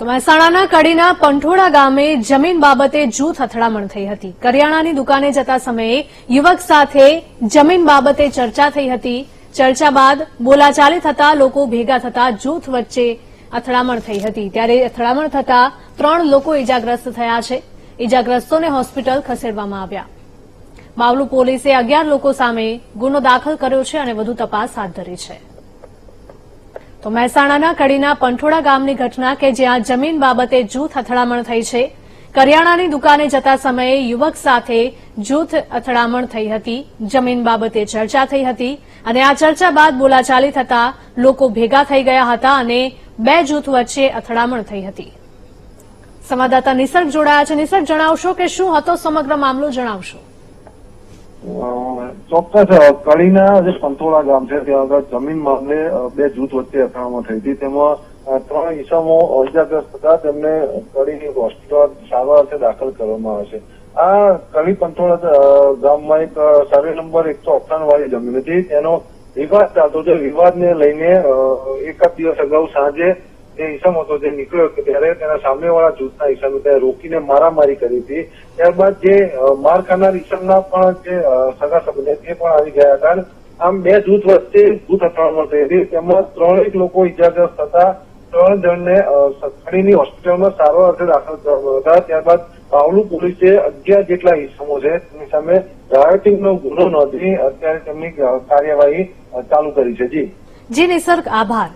તો મહેસાણાના કડીના પંઠોડા ગામે જમીન બાબતે જૂથ અથડામણ થઈ હતી. કરિયાણાની દુકાને જતા સમયે યુવક સાથે જમીન બાબતે ચર્ચા થઈ હતી. ચર્ચા બાદ બોલાચાલી થતા લોકો ભેગા થતા જૂથ વચ્ચે અથડામણ થઈ હતી. ત્યારે અથડામણ થતા ત્રણ લોકો ઇજાગ્રસ્ત થયા છે. ઇજાગ્રસ્તોને હોસ્પિટલ ખસેડવામાં આવ્યા. માવલુ પોલીસે અગિયાર લોકો સામે ગુનો દાખલ કર્યો છે અને વધુ તપાસ હાથ ધરી છે. તો મહેસાણાના કડીના પંઠોડા ગામની ઘટના કે જ્યાં જમીન બાબતે જૂથ અથડામણ થઈ છે. કરિયાણાની દુકાને જતા સમયે યુવક સાથે જૂથ અથડામણ થઈ હતી. જમીન બાબતે ચર્ચા થઈ હતી અને આ ચર્ચા બાદ બોલાચાલી થતા લોકો ભેગા થઈ ગયા હતા અને બે જૂથ વચ્ચે અથડામણ થઈ હતી. સંવાદદાતા નિસર્ગ જોડાયા છે. નિસર્ગ જણાવશો કે શું હતો સમગ્ર મામલો જણાવશો. ચોક્કસ કડીના જે પંથોળા ગામ છે, ત્યાં આગળ જમીન મામલે બે જૂથ વચ્ચે અથડામણ થઈ હતી. તેમાં ત્રણ ઈસમો ઇજાગ્રસ્ત હતા. તેમને કડીની હોસ્પિટલ સારવાર અર્થે દાખલ કરવામાં આવે છે. આ કડી પંથોળા ગામમાં એક સર્વે નંબર એકસો અઠાણું વાળી જમીન હતી. તેનો વિવાદ ચાલતો હતો. વિવાદને લઈને એક એકાદ દિવસ અગાઉ સાંજે જે ઈસમ હતો, જે નીકળ્યો કે ત્યારે તેના સામેવાળા જૂથના ઈસમે ત્યાં રોકીને મારામારી કરી હતી. ત્યારબાદ જે માર ખાનાર ઈસમના પણ જે સગા સંબંધ તે પણ આવી ગયા હતા. આમ બે જૂથ વચ્ચે જૂથ અથડામણ થઈ હતી. તેમાં ત્રણેક લોકો ઇજાગ્રસ્ત હતા. ત્રણ જણને સખણીની હોસ્પિટલમાં સારવાર અર્થે દાખલ કરવામાં હતા. ત્યારબાદ પાવલુ પોલીસે અગિયાર જેટલા ઈસમો છે, તેની સામે રાયોટિંગનો ગુનો નોંધી અત્યારે તેમની કાર્યવાહી ચાલુ કરી છે. જી. જી, નિસર્ગ, આભાર.